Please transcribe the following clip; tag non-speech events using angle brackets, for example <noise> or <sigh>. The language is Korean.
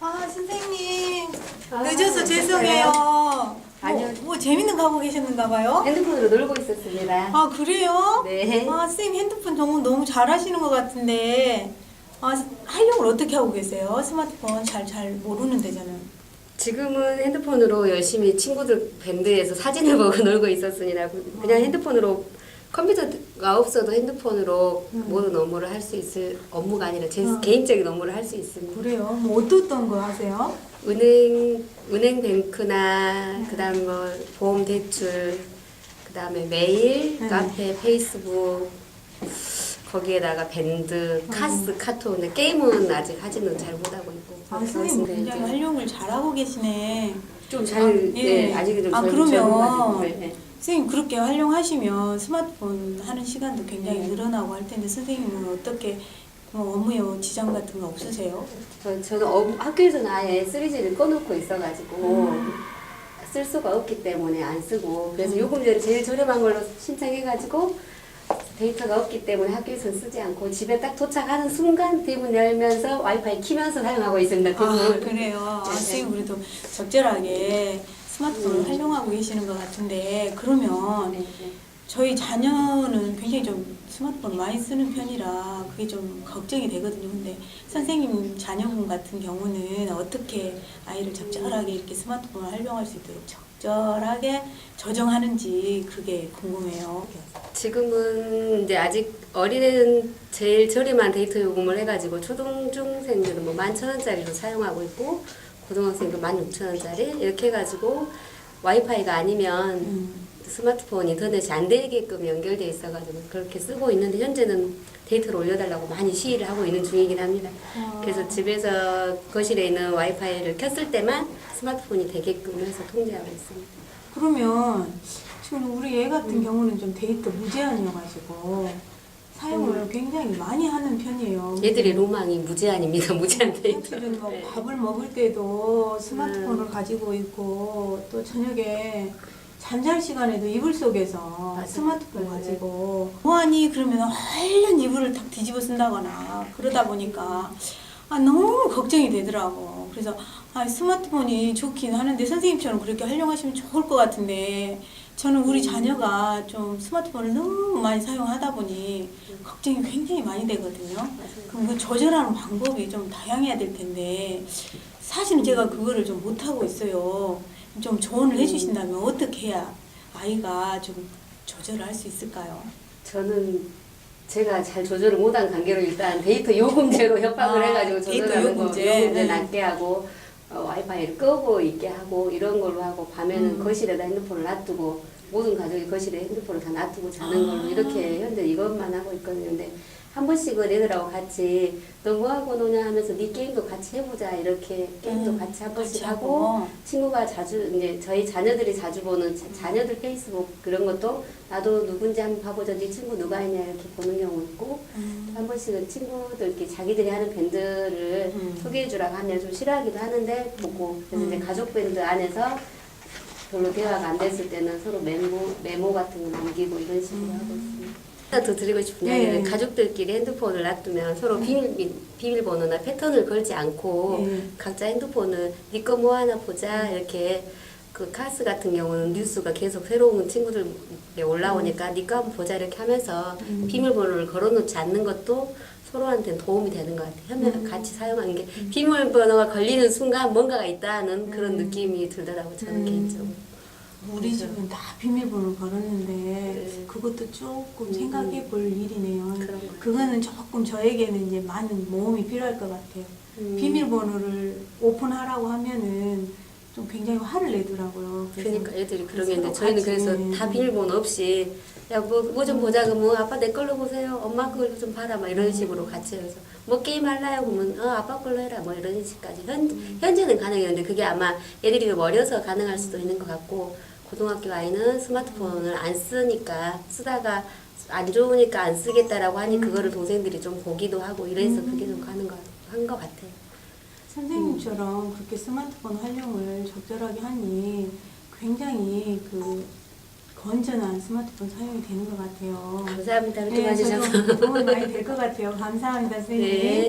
아 선생님 아, 늦어서 죄송해요. 아니요. 뭐, 뭐 재밌는 거 하고 계셨는가 봐요? 핸드폰으로 놀고 있었습니다. 아 그래요? 네. 아 선생님 핸드폰 너무 너무 잘하시는 것 같은데 아 활용을 어떻게 하고 계세요? 스마트폰 잘 잘 모르는데 저는. 지금은 핸드폰으로 열심히 친구들 밴드에서 사진을 <laughs> 보고 놀고 있었습니다. 그냥 핸드폰으로 컴퓨터가 없어도 핸드폰으로 음. 모든 업무를 할 수 있을 업무가 아니라 제 어. 개인적인 업무를 할 수 있습니다. 그래요? 뭐 어떤 거 하세요? 은행 은행 뱅크나 그다음 뭐 보험 대출 그다음에 메일, 네. 카페, 페이스북 거기에다가 밴드, 카스, 카톡 근데 게임은 아직 하지는 잘 못하고 있고 아 선생님 굉장히 활용을 잘하고 계시네. 좀 잘 아, 예. 예. 아직은 좀 아, 젊- 그러면 젊어가지고, 네. 선생님 그렇게 활용하시면 스마트폰 하는 시간도 굉장히 네. 늘어나고 할 텐데 선생님은 어떻게 뭐 업무에 지장 같은 거 없으세요? 저, 저는 어, 학교에서는 아예 3G를 꺼놓고 있어가지고 음. 쓸 수가 없기 때문에 안 쓰고 그래서 요금제를 제일 저렴한 걸로 신청해가지고 데이터가 없기 때문에 학교에서는 쓰지 않고 집에 딱 도착하는 순간 대문 열면서 와이파이 키면서 사용하고 있습니다. 아 대부분. 그래요. 아, 네, 선생님 그래도 적절하게 스마트폰을 음. 활용하고 계시는 것 같은데 그러면 네, 네. 저희 자녀는 굉장히 좀 스마트폰 많이 쓰는 편이라 그게 좀 걱정이 되거든요. 근데 선생님 자녀분 같은 경우는 어떻게 아이를 적절하게 이렇게 스마트폰을 활용할 수 있도록 적 절하게 조정하는지 그게 궁금해요. 지금은 이제 아직 어린애는 제일 저렴한 데이터 요금을 해가지고 초등 중생들은 뭐 11,000원짜리로 사용하고 있고 고등학생도 16,000원짜리 이렇게 해가지고 와이파이가 아니면 음. 스마트폰 인터넷이 안 되게끔 연결돼 있어가지고 그렇게 쓰고 있는데 현재는 데이터를 올려달라고 많이 시위를 하고 있는 중이긴 합니다. 아. 그래서 집에서 거실에 있는 와이파이를 켰을 때만 스마트폰이 되게끔 해서 통제하고 있습니다. 그러면 지금 우리 애 같은 음. 경우는 좀 데이터 무제한이어가지고 사용을 굉장히 많이 하는 편이에요. 음. 얘들의 로망이 무제한입니다. <laughs> 무제한 데이터. 사실은 뭐 네. 밥을 먹을 때도 스마트폰을 음. 가지고 있고 또 저녁에 잠잘 시간에도 이불 속에서 맞아요. 스마트폰 네. 가지고 보안이 그러면 얼른 이불을 탁 뒤집어 쓴다거나 그러다 보니까 아 너무 걱정이 되더라고. 그래서 아 스마트폰이 좋긴 하는데 선생님처럼 그렇게 활용하시면 좋을 것 같은데 저는 우리 자녀가 좀 스마트폰을 너무 많이 사용하다 보니 걱정이 굉장히 많이 되거든요. 그럼 그 조절하는 방법이 좀 다양해야 될 텐데 사실은 제가 그거를 좀 못하고 있어요. 좀 조언을 해주신다면 어떻게 해야 아이가 좀 조절을 할 수 있을까요? 저는 제가 잘 조절을 못한 관계로 일단 데이터 요금제로 협박을 아, 해가지고 데이터 조절하는 거 요금제. 요금제 네. 낮게 하고 어, 와이파이를 끄고 있게 하고 이런 걸로 하고 밤에는 음. 거실에다 핸드폰을 놔두고 모든 가족이 거실에 핸드폰을 다 놔두고 자는 걸로 아. 이렇게 현재 이것만 하고 있거든요. 근데 한 번씩은 애들하고 같이 너 뭐하고 노냐 하면서 네 게임도 같이 해보자 이렇게 게임도 음, 같이 한 번씩 같이 하고 하고. 친구가 자주 이제 저희 자녀들이 자주 보는 자, 자녀들 페이스북 그런 것도 나도 누군지 한번 봐보자 네 친구 누가 있냐 이렇게 보는 경우 있고 음. 한 번씩은 친구들끼리 자기들이 하는 밴드를 음. 소개해 주라고 하면 좀 싫어하기도 하는데 보고 그래서 이제 음. 가족 밴드 안에서 별로 대화가 안 됐을 때는 서로 메모 메모 같은 거 남기고 이런 식으로 하고 있습니다. 하나 더 드리고 싶은 네. 이야기는 가족들끼리 핸드폰을 놔두면 서로 비밀, 비밀번호나 패턴을 걸지 않고 네. 각자 핸드폰을 네 거 뭐 하나 보자 이렇게 그 카스 같은 경우는 뉴스가 계속 새로운 친구들에 올라오니까 네거 한번 보자 이렇게 하면서 음. 비밀번호를 걸어놓지 않는 것도 서로한테 도움이 되는 것 같아요. 음. 같이 사용하는 게 비밀번호가 걸리는 순간 뭔가가 있다는 그런 느낌이 들더라고요. 저는 음. 개인적으로. 우리 집은 다 비밀번호 걸었는데 네. 그것도 조금 음. 생각해 볼 일이네요. 그거는 조금 저에게는 이제 많은 모험이 필요할 것 같아요. 음. 비밀번호를 오픈하라고 하면은 좀 굉장히 화를 내더라고요. 그러니까 애들이 그런 서로 게 있는데 저희는 그래서 네. 다 비밀번호 없이 야뭐뭐좀 보자 그러면 아빠 내 걸로 보세요 엄마 걸로 좀 봐라 막 이런 식으로 같이 해서 뭐 게임 할래요 그러면 어 아빠 걸로 해라 뭐 이런 식까지 현, 음. 현재는 가능했는데 그게 아마 애들이 좀 어려서 가능할 수도 있는 것 같고 고등학교 아이는 스마트폰을 안 쓰니까 쓰다가 안 좋으니까 안 쓰겠다라고 하니 그거를 동생들이 좀 보기도 하고 이래서 그게 좀 가는 거한것 같아요. 선생님처럼 그렇게 스마트폰 활용을 적절하게 하니 굉장히 그 건전한 스마트폰 사용이 되는 것 같아요. 감사합니다. 이렇게 네, 봐주셔서. 저도 도움이 많이 될 것 같아요. 감사합니다, 선생님. 네.